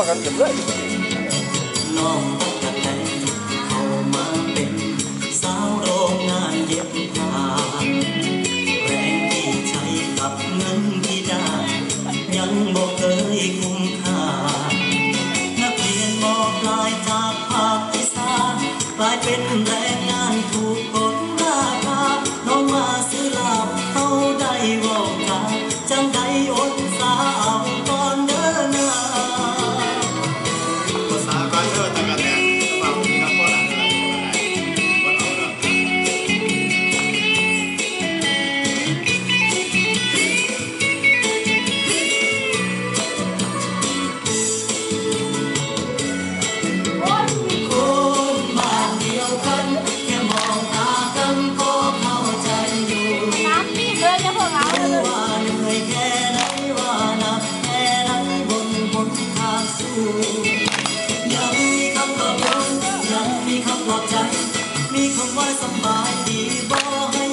พอกันเกือบเลยน้องจากไหนเข้ามาเป็นสาวโรงงานเย็บผ้าแรงที่ใช้กับเงินที่ได้ ยังบ่เคยคุ้มค่า นักเรียนมอปลายจากภาคอีสาลายเป็นแร หักหัวใจ มีคำว่าสบายดีบอกให้